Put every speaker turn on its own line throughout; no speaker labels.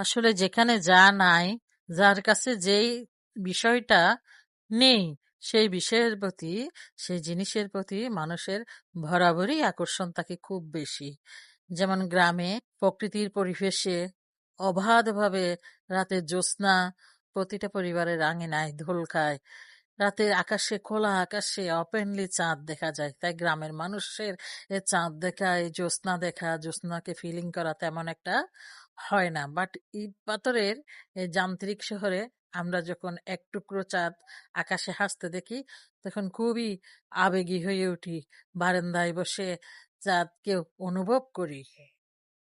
আসলে যেখানে যা নাই, যার কাছে যেই বিষয়টা নেই, সেই বিষয়ের প্রতি, সেই জিনিসের প্রতি মানুষের বরাবরই আকর্ষণ থাকে খুব বেশি। যেমন গ্রামে প্রকৃতির পরিবেশে অবাধভাবে রাতে জ্যোৎস্না প্রতিটা পরিবারের আঙিনায় দোল খায়। রাতের আকাশে খোলা আকাশে অপেনলি চাঁদ দেখা যায়। তাই গ্রামের মানুষের চাঁদ দেখা, এই জ্যোৎস্না দেখা, জ্যোৎস্নাকে ফিলিং করা তেমন একটা হয় না। বাট ইট পাথরের যান্ত্রিক শহরে আমরা যখন এক টুকরো চাঁদ আকাশে হাসতে দেখি, তখন খুবই আবেগী হয়ে উঠি। বারান্দায় বসে চাঁদকে অনুভব করি।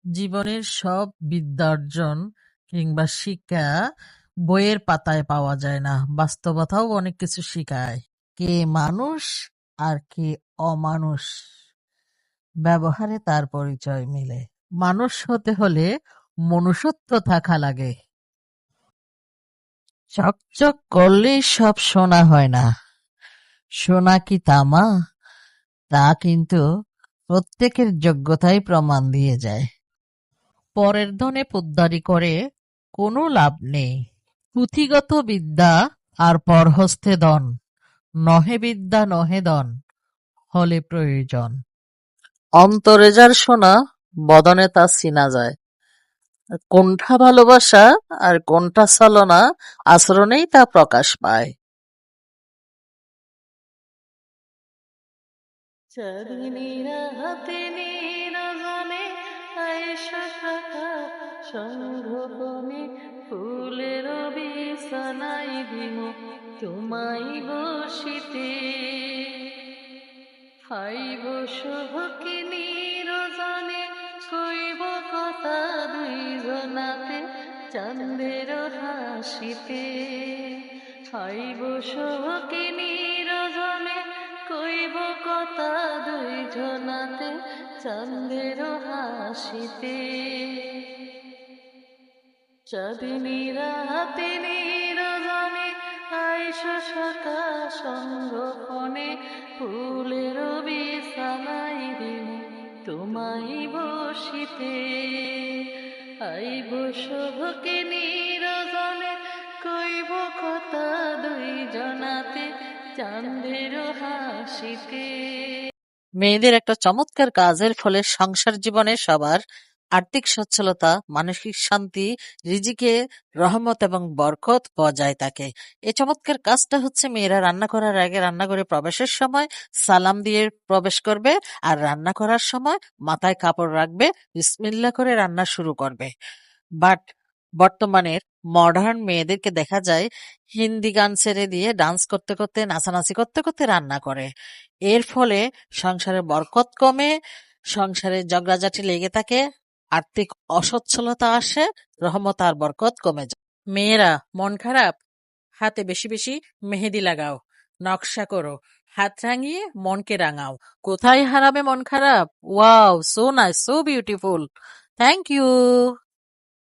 জীবনের সব বিদ্যার্জন কিংবা শিক্ষা বইয়ের পাতায় পাওয়া যায় না। বাস্তবতাও অনেক কিছু শিখায়। কে মানুষ আর কে অমানুষ। ব্যবহারে তার পরিচয় মিলে। মানুষ হতে হলে মনুষ্যত্ব থাকা লাগে। চকচক করলেই সব সোনা হয় না। সোনা কি তামা? তা কিন্তু প্রত্যেকের যোগ্যতাই প্রমাণ দিয়ে যায়। পরের ধনে পোদ্দারি করে কোনো লাভ নেই। পুঁথিগত বিদ্যা আর পরহস্তে দন। নহে বিদ্যা, নহে দন, হলে প্রয়োজন। অন্তরে যার শোনা বদনে তা চিনা যায়। কোনটা ভালোবাসা আর কোনটা ছলনা, আচরণেই তা প্রকাশ পায়।
চাঁদনীরা হাতে নিরজনে আয়েশা শাখা সংঘপনে ফুলের বিছানাই দিম তোমাই বসিতে। হাইব শুভকে নিরজনে কইব কথা দুইজনাতে, চাঁদের হাসিতে। হাইব শুভকে নিরজনে কইব কথা দুইজনাতে চাঁদের হাসিতে। চাঁদিনী রাতে নিরজনে আইস সকা সঙ্গপনে ফুলের বিছানাই দিন তোমাই বসিতে। আইব শুভকে নিরজনে কইব কথা দুই জনাতে চাঁদের হাসিতে।
মেয়েদের একটা চমৎকার কাজের ফলে সংসার জীবনে সবার আর্থিক সচ্ছলতা, মানসিক শান্তি, রিজিকে রহমত এবং বরকত বজায় থাকে। এই চমৎকার কাজটা হচ্ছে মেয়েরা রান্না করার আগে রান্নাঘরে প্রবেশের সময় সালাম দিয়ে প্রবেশ করবে আর রান্না করার সময় মাথায় কাপড় রাখবে, বিসমিল্লা করে রান্না শুরু করবে। বাট বর্তমানের মডার্ন মেয়েদেরকে দেখা যায় হিন্দি গান ছেড়ে দিয়ে ডান্স করতে করতে, নাচানাচি করতে করতে রান্না করে। এর ফলে সংসারে বরকত কমে, সংসারে ঝগড়াঝাটি লেগে থাকে, আর্থিক অসচ্ছলতা আসে, রহমত আর বরকত কমে যায়। মেয়েরা, মন খারাপ? হাতে বেশি বেশি মেহেদি লাগাও, নকশা করো, হাত রাঙিয়ে মনকে রাঙাও। কোথায় হারাবে মন খারাপ? Wow so nice so beautiful thank you